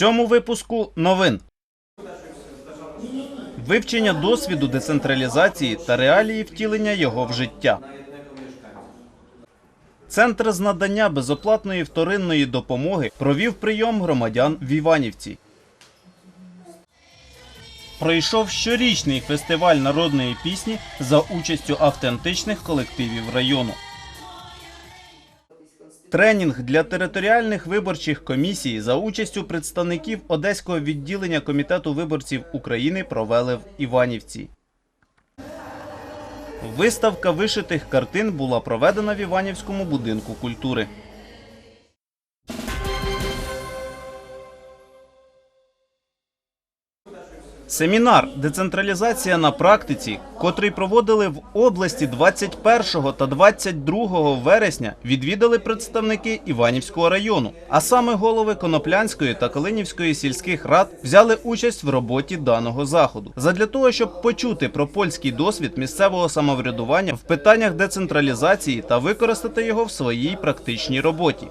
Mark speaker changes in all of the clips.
Speaker 1: цьому випуску новин. Вивчення досвіду децентралізації та реалії втілення його в життя. Центр з надання безоплатної вторинної допомоги провів прийом громадян в Іванівці. Пройшов щорічний фестиваль народної пісні за участю автентичних колективів району. Тренінг для територіальних виборчих комісій за участю представників Одеського відділення Комітету виборців України провели в Іванівці. Виставка вишитих картин була проведена в Іванівському будинку культури. Семінар Децентралізація на практиці, котрий проводили в області 21 та 22 вересня, відвідали представники Іванівського району. А саме голови Коноплянської та Калинівської сільських рад взяли участь в роботі даного заходу. Задля того, щоб почути про польський досвід місцевого самоврядування в питаннях децентралізації та використати його в своїй практичній роботі.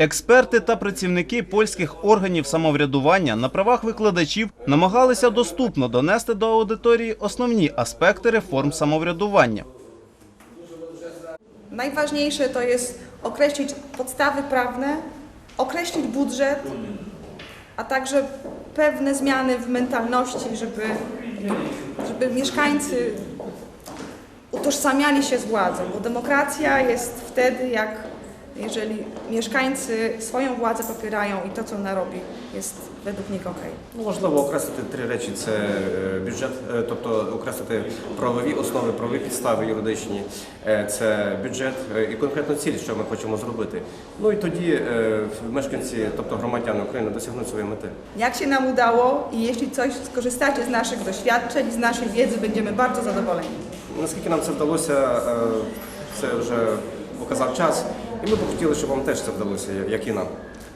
Speaker 1: Експерти та працівники польських органів самоврядування на правах викладачів намагалися доступно донести до аудиторії основні аспекти реформ самоврядування.
Speaker 2: To jest określić podstawy prawne, określić budżet, a także pewne zmiany w mentalności, żeby, żeby mieszkańcy utożsamiali się z władzą, bo demokracja jest wtedy, jak jeżeli mieszkańcy swoją władzę popierają i to, co ona robi, jest według nich okej.
Speaker 3: Ну, важливо окреслити три речі: це е, бюджет, е, тобто окреслити правові основи, правові підстави юридичні, е, це бюджет е, і конкретну ціль, що ми хочемо зробити. Ну і тоді е, мешканці, тобто громадяни України, досягнуть своєї мети.
Speaker 2: Jak się nam udało i jeśli coś skorzystacie z naszych doświadczeń, z naszej wiedzy, będziemy bardzo zadowoleni.
Speaker 3: Наскільки нам це вдалося, е, це вже показав час, і ми б хотіли, щоб вам теж це вдалося, як і нам.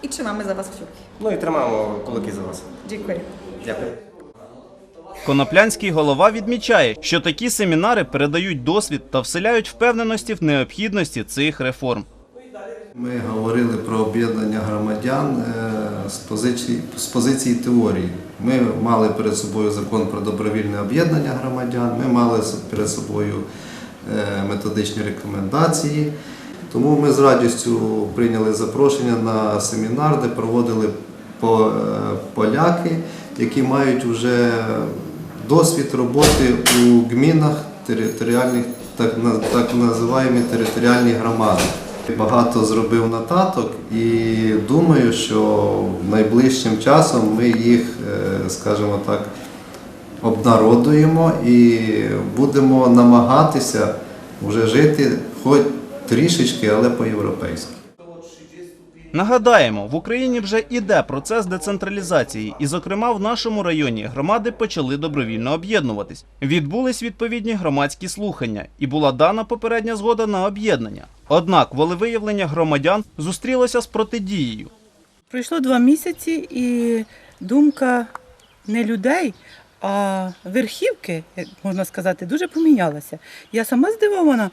Speaker 2: I trzymamy za Was kciuki.
Speaker 3: Ну і тримаємо кулаки за вас.
Speaker 2: Dziękuję.
Speaker 3: Дякую.
Speaker 1: Коноплянський голова відмічає, що такі семінари передають досвід та вселяють впевненості в необхідності цих реформ.
Speaker 4: Ми говорили про об'єднання громадян е, з позиції, з позиції теорії. Ми мали перед собою закон про добровільне об'єднання громадян, ми мали перед собою е, методичні рекомендації. Тому ми з радістю прийняли запрошення на семінар, де проводили е, поляки, які мають вже досвід роботи у гмінах територіальних, так, так називаємо територіальні громади. Багато зробив нотаток і думаю, що найближчим часом ми їх, е, скажімо так, обнародуємо і будемо намагатися вже жити хоч трішечки, але по-європейськи.
Speaker 1: Нагадаємо, в Україні вже іде процес децентралізації, і, зокрема, в нашому районі громади почали добровільно об'єднуватись. Відбулись відповідні громадські слухання, і була дана попередня згода на об'єднання. Однак волевиявлення громадян зустрілося з протидією.
Speaker 5: Пройшло два місяці, і думка не людей, а верхівки, як можна сказати, дуже помінялася. Я сама здивована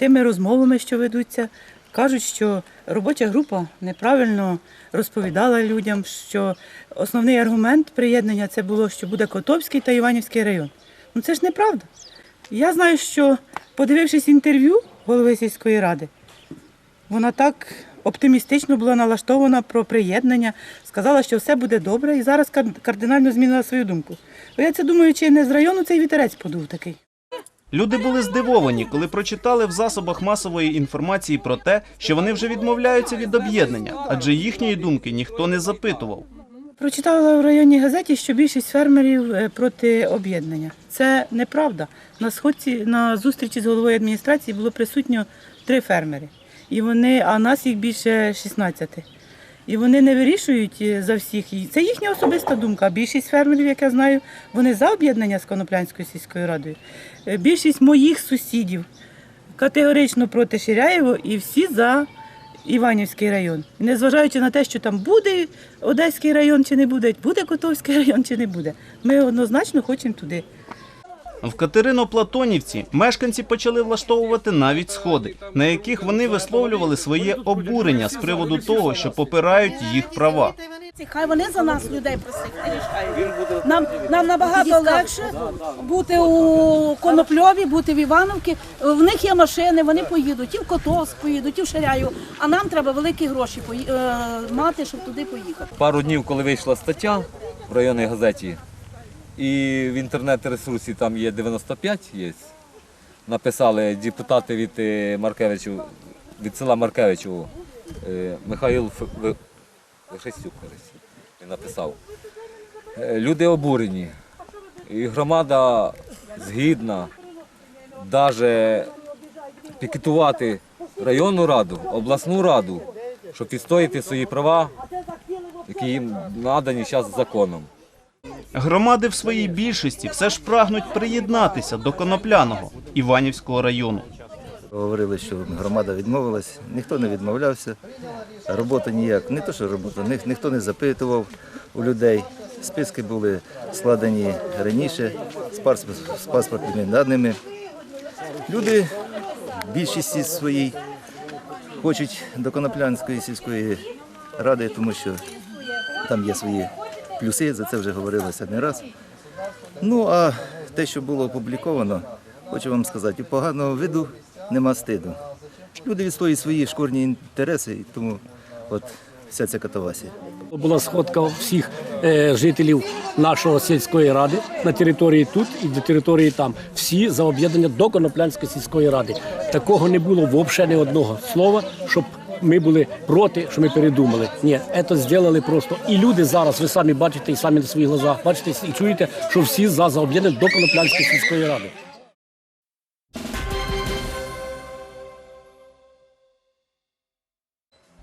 Speaker 5: тими розмовами, що ведуться. Кажуть, що робоча група неправильно розповідала людям, що основний аргумент приєднання це було, що буде Котовський та Іванівський район. Ну це ж неправда. Я знаю, що подивившись інтерв'ю голови сільської ради, вона так оптимістично була налаштована про приєднання, сказала, що все буде добре, і зараз кардинально змінила свою думку. Бо я це думаю, чи не з району цей вітерець подув такий.
Speaker 1: Люди були здивовані, коли прочитали в засобах масової інформації про те, що вони вже відмовляються від об'єднання, адже їхньої думки ніхто не запитував.
Speaker 5: Прочитала в районній газеті, що більшість фермерів е, проти об'єднання. Це неправда. На сходці на зустрічі з головою адміністрації було присутньо три фермери. І вони, а нас їх більше 16. І вони не вирішують е, за всіх. Це їхня особиста думка. Більшість фермерів, як я знаю, вони за об'єднання з Коноплянською сільською радою. Е, Більшість моїх сусідів категорично проти Ширяєво і всі за Іванівський район. Незважаючи на те, що там буде Одеський район чи не буде, буде Котовський район чи не буде. Ми однозначно хочемо туди.
Speaker 1: В Катерино-Платонівці мешканці почали влаштовувати навіть сходи, на яких вони висловлювали своє обурення з приводу того, що попирають їх права.
Speaker 6: Хай вони за нас людей рішають. Нам, нам набагато легше бути у Конопльові, бути в Івановці. В них є машини, вони поїдуть і в Котовськ поїдуть, і в Ширяю. А нам треба великі гроші е, мати, щоб туди поїхати.
Speaker 7: пару днів, коли вийшла стаття в районній газеті, і в інтернет-ресурсі там є 95 є, написали депутати від е, Маркевичу, від села Маркевичу, е, Михайло він написав. Е, Люди обурені. І громада згідна навіть пікетувати районну раду, обласну раду, щоб відстояти свої права які їм надані зараз законом.
Speaker 1: Громади в своїй більшості все ж прагнуть приєднатися до Конопляного Іванівського району.
Speaker 8: Говорили, що громада відмовилась, ніхто не відмовлявся. Робота ніяк, не то, що робота, ні- ніхто не запитував у людей. Списки були складені раніше з паспортними даними. Люди в більшості своїй хочуть до Коноплянської сільської ради, тому що там є свої плюси, за це вже говорилося не раз. Ну а те, що було опубліковано, хочу вам сказати, у поганого виду нема стиду. Люди відстоюють свої шкурні інтереси, і тому от вся ця катавасія.
Speaker 9: Була сходка всіх е, жителів нашої сільської ради на території тут і на території там. Всі за об'єднання до Коноплянської сільської ради. Такого не було взагалі ні одного слова, щоб ми були проти, що ми передумали. Ні, це зробили просто. І люди зараз, ви самі бачите і самі на своїх глазах бачите і чуєте, що всі за, за об'єднання до Коноплянської сільської ради.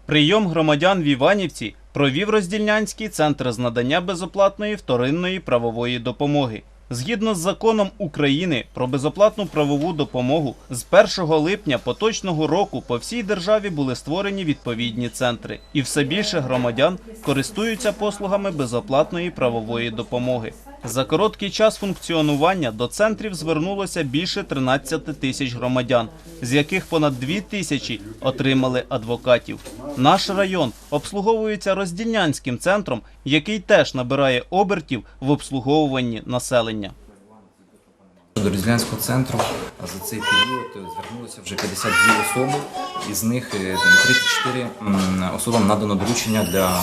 Speaker 1: Прийом громадян в Іванівці провів роздільнянський центр з надання безоплатної вторинної правової допомоги. Згідно з законом України про безоплатну правову допомогу, з 1 липня поточного року по всій державі були створені відповідні центри, і все більше громадян користуються послугами безоплатної правової допомоги. За короткий час функціонування до центрів звернулося більше 13 тисяч громадян, з яких понад 2 тисячі отримали адвокатів. Наш район обслуговується роздільнянським центром, який теж набирає обертів в обслуговуванні населення.
Speaker 10: До Різдвянського центру за цей період звернулося вже 52 особи, із них е, 34 особам надано доручення для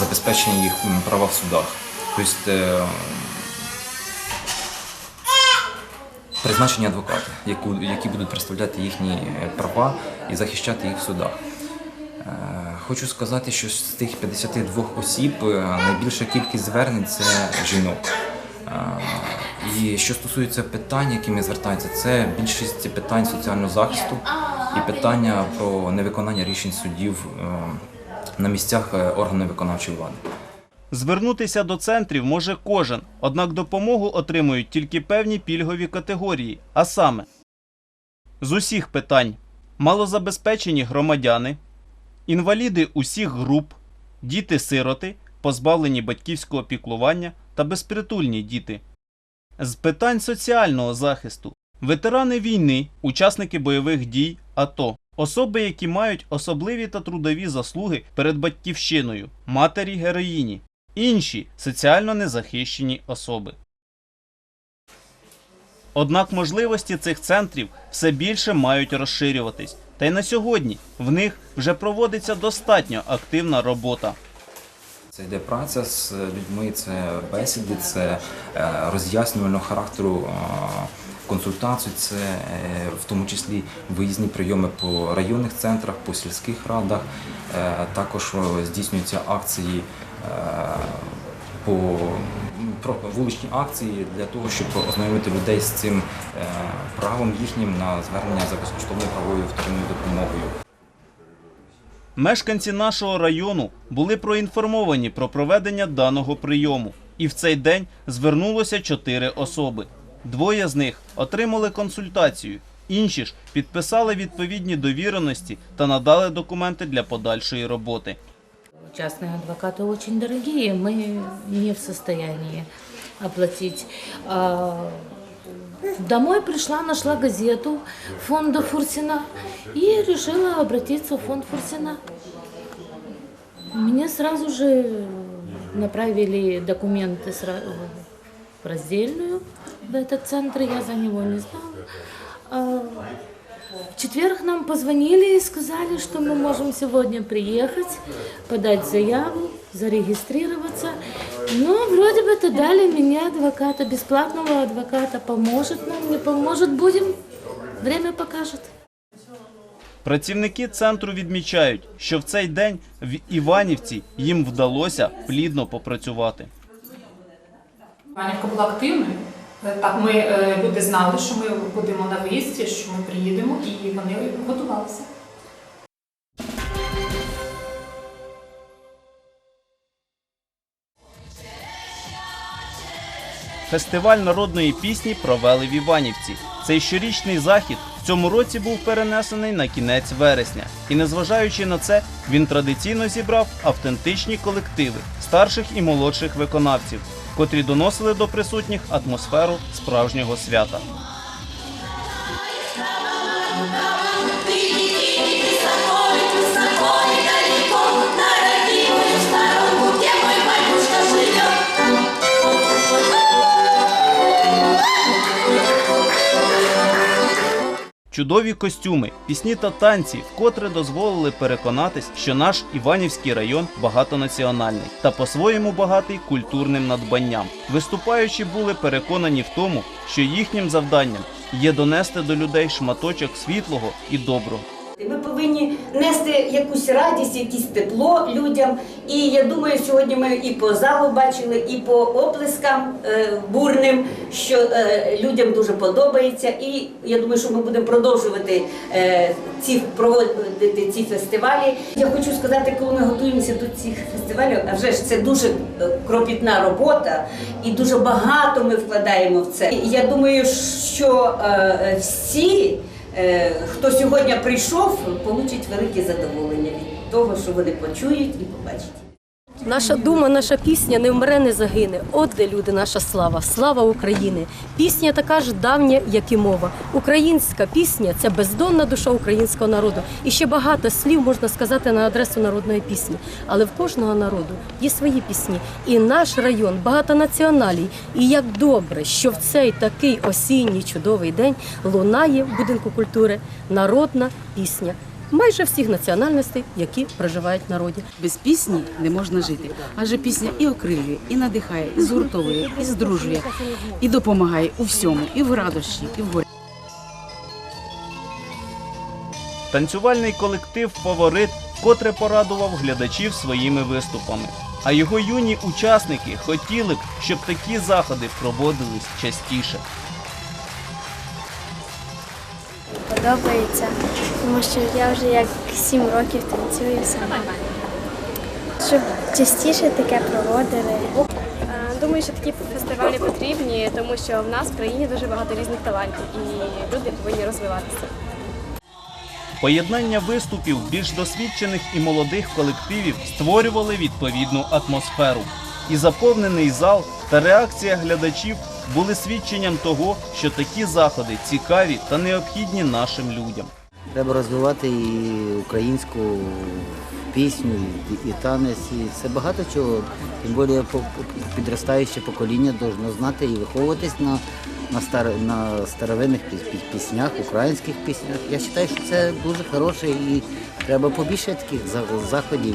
Speaker 10: забезпечення їх права в судах. Тобто е, призначені адвокати, які будуть представляти їхні е, права і захищати їх в судах. Е, Хочу сказати, що з тих 52 осіб е, найбільша кількість звернень це жінок. І що стосується питань, якими звертаються, це більшість питань соціального захисту і питання про невиконання рішень судів на місцях органів виконавчої влади.
Speaker 1: Звернутися до центрів може кожен, однак допомогу отримують тільки певні пільгові категорії, а саме з усіх питань малозабезпечені громадяни, інваліди усіх груп, діти-сироти, позбавлені батьківського піклування та безпритульні діти. З питань соціального захисту ветерани війни, учасники бойових дій АТО, особи, які мають особливі та трудові заслуги перед батьківщиною, матері героїні, інші соціально незахищені особи. Однак можливості цих центрів все більше мають розширюватись, та й на сьогодні в них вже проводиться достатньо активна робота.
Speaker 10: Це йде праця з людьми, це бесіди, це е, роз'яснювального характеру е, консультацій, це е, в тому числі виїзні прийоми по районних центрах, по сільських радах. Також здійснюються акції по про вуличні акції для того, щоб ознайомити людей з цим е, правом їхнім на звернення за безкоштовною правовою вторинною допомогою.
Speaker 1: Мешканці нашого району були проінформовані про проведення даного прийому, і в цей день звернулося чотири особи. Двоє з них отримали консультацію, інші ж підписали відповідні довіреності та надали документи для подальшої роботи.
Speaker 11: Частные адвокаты очень дорогие, мы не в состоянии оплатить. А, Домой пришла, нашла газету фонда Фурсина и решила обратиться в фонд Фурсина. Мне сразу же направили документы в раздельную в этот центр, я за него не знала. В четверг нам позвонили и сказали, что мы можем сегодня приехать, подать заяву, зарегистрироваться. Но вроде бы то дали мне адвоката, бесплатного адвоката. Поможет нам, не поможет, будем. Время покажет.
Speaker 1: Працівники центру відмічають, що в цей день в Іванівці їм вдалося плідно попрацювати.
Speaker 12: Іванівка була активною. Е, Так, ми е, люди знали, що ми будемо на виїзді, що ми приїдемо, і вони готувалися.
Speaker 1: Фестиваль народної пісні провели в Іванівці. Цей щорічний захід в цьому році був перенесений на кінець вересня. І незважаючи на це, він традиційно зібрав автентичні колективи старших і молодших виконавців, котрі доносили до присутніх атмосферу справжнього свята. Чудові костюми, пісні та танці вкотре дозволили переконатись, що наш Іванівський район багатонаціональний та по-своєму багатий культурним надбанням. Виступаючі були переконані в тому, що їхнім завданням є донести до людей шматочок світлого і доброго.
Speaker 13: Ми повинні нести якусь радість, якесь тепло людям. І я думаю, сьогодні ми і по залу бачили, і по оплескам е, бурним, що е, людям дуже подобається. І я думаю, що ми будемо продовжувати е, ці проводити ці фестивалі. Я хочу сказати, коли ми готуємося до цих фестивалів, а вже ж це дуже кропітна робота, і дуже багато ми вкладаємо в це. І я думаю, що всі. Е, хто сьогодні прийшов, получить велике задоволення від того, що вони почують і побачать.
Speaker 14: Наша дума, наша пісня не вмре, не загине. От де люди, наша слава, слава України. Пісня така ж давня, як і мова. Українська пісня це бездонна душа українського народу. І ще багато слів можна сказати на адресу народної пісні. Але в кожного народу є свої пісні. І наш район багатонаціональний. І як добре, що в цей такий осінній чудовий день лунає в будинку культури народна пісня. Майже всіх національностей, які проживають в народі.
Speaker 15: Без пісні не можна жити. Адже пісня і окрилює, і надихає, і згуртовує, і здружує, і допомагає у всьому, і в радощі, і в горі.
Speaker 1: Танцювальний колектив Фаворит вкотре порадував глядачів своїми виступами. А його юні учасники хотіли б, щоб такі заходи проводились частіше.
Speaker 16: Подобається, тому що я вже як сім років танцюю сама. Щоб частіше таке проводили.
Speaker 17: Думаю, що такі фестивалі потрібні, тому що в нас в країні дуже багато різних талантів і люди повинні розвиватися.
Speaker 1: Поєднання виступів більш досвідчених і молодих колективів створювали відповідну атмосферу. І заповнений зал та реакція глядачів були свідченням того, що такі заходи цікаві та необхідні нашим людям.
Speaker 18: Треба розвивати і українську пісню, і, танець, і це багато чого. Тим більше підростаюче покоління повинно знати і виховуватись на, на, стар, на старовинних піс- піс- піснях, українських піснях. Я вважаю, що це дуже хороше і треба побільше таких заходів.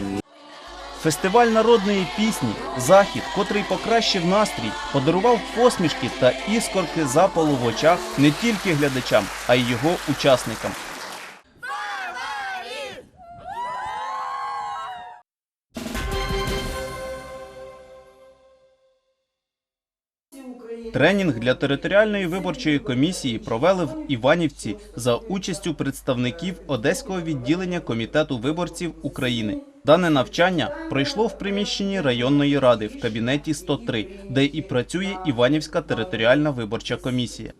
Speaker 1: Фестиваль народної пісні захід, котрий покращив настрій, подарував посмішки та іскорки запалу в очах не тільки глядачам, а й його учасникам. Тренінг для територіальної виборчої комісії провели в Іванівці за участю представників Одеського відділення комітету виборців України. Дане навчання пройшло в приміщенні районної ради в кабінеті 103, де і працює Іванівська територіальна виборча комісія.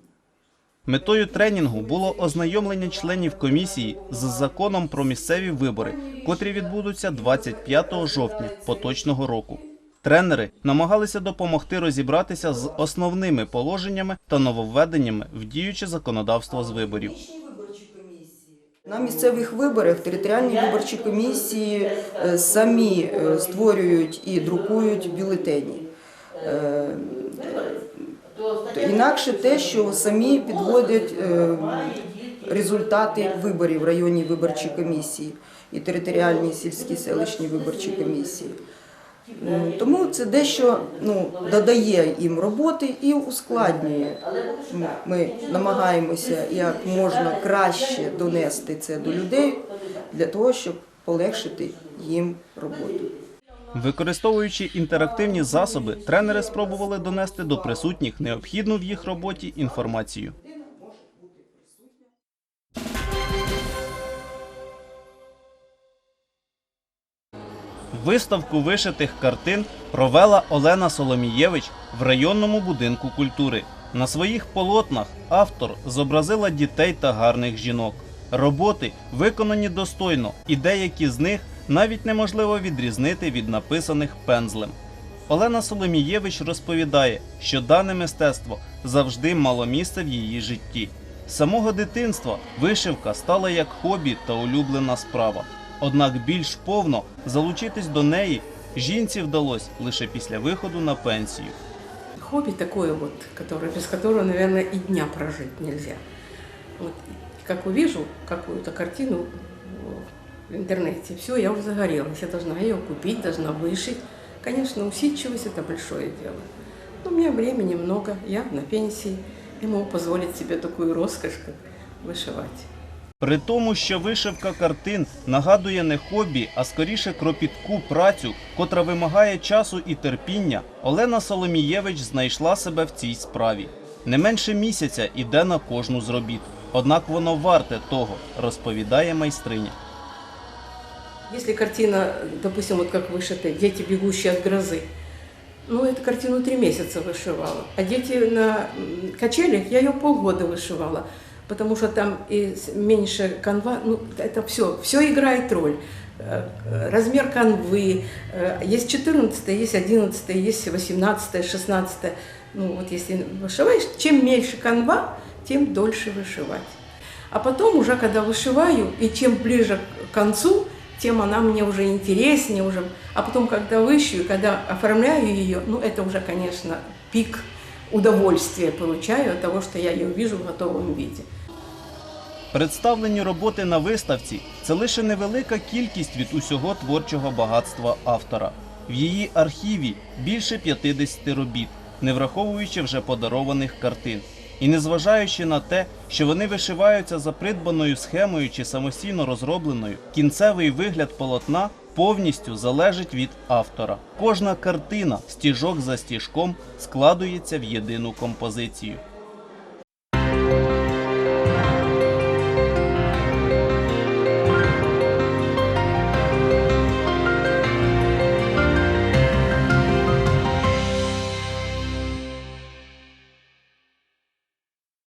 Speaker 1: Метою тренінгу було ознайомлення членів комісії з законом про місцеві вибори, котрі відбудуться 25 жовтня поточного року. Тренери намагалися допомогти розібратися з основними положеннями та нововведеннями в діюче законодавство з виборів.
Speaker 19: На місцевих виборах територіальні виборчі комісії е, самі е, створюють і друкують бюлетені. Е, Інакше те, що самі підводять результати виборів в районній виборчій комісії і територіальній сільській селищній виборчій комісії. М, Тому це дещо ну, додає їм роботи і ускладнює. Ми намагаємося як можна краще донести це до людей для того, щоб полегшити їм роботу.
Speaker 1: Використовуючи інтерактивні засоби, тренери спробували донести до присутніх необхідну в їх роботі інформацію. Виставку вишитих картин провела Олена Соломієвич в районному будинку культури. На своїх полотнах автор зобразила дітей та гарних жінок. Роботи виконані достойно, і деякі з них навіть неможливо відрізнити від написаних пензлем. Олена Соломієвич розповідає, що дане мистецтво завжди мало місце в її житті. З самого дитинства вишивка стала як хобі та улюблена справа. Однак більш повно залучитись до неї жінці вдалося лише після виходу на пенсію.
Speaker 20: Хобби такое вот, которое, без которого, наверное, и дня прожить нельзя. Вот, как увижу какую-то картину в интернете, все, я уже загорелась, я должна ее купить, должна вышить. Конечно, усидчивость – это большое дело. Но у меня времени много, я на пенсии, и могу позволить себе такую роскошь, как вышивать.
Speaker 1: При тому, що вишивка картин нагадує не хобі, а скоріше кропітку працю, котра вимагає часу і терпіння, Олена Соломієвич знайшла себе в цій справі. Не менше місяця іде на кожну з робіт. Однак воно варте того, розповідає майстриня.
Speaker 20: Если картина, допустим, вот как вышита «Дети, бегущие от грозы», ну, эту картину три месяца вышивала. А «Дети на м, качелях» я ее полгода вышивала, Потому что там и меньше канва, ну, это все, все играет роль. Э, Размер канвы, э, есть 14, есть 11, есть 18, 16. Ну, вот если вышиваешь, чем меньше канва, тем дольше вышивать. А потом уже, когда вышиваю, и чем ближе к концу, тем она мне уже интереснее уже. А потом, когда вышью, когда оформляю ее, ну, это уже, конечно, пик удовольствия получаю от того, что я ее вижу в готовом виде.
Speaker 1: Представлені роботи на виставці це лише невелика кількість від усього творчого багатства автора. В її архіві більше 50 робіт, не враховуючи вже подарованих картин. І незважаючи на те, що вони вишиваються за придбаною схемою чи самостійно розробленою, кінцевий вигляд полотна повністю залежить від автора. Кожна картина стіжок за стіжком складується в єдину композицію.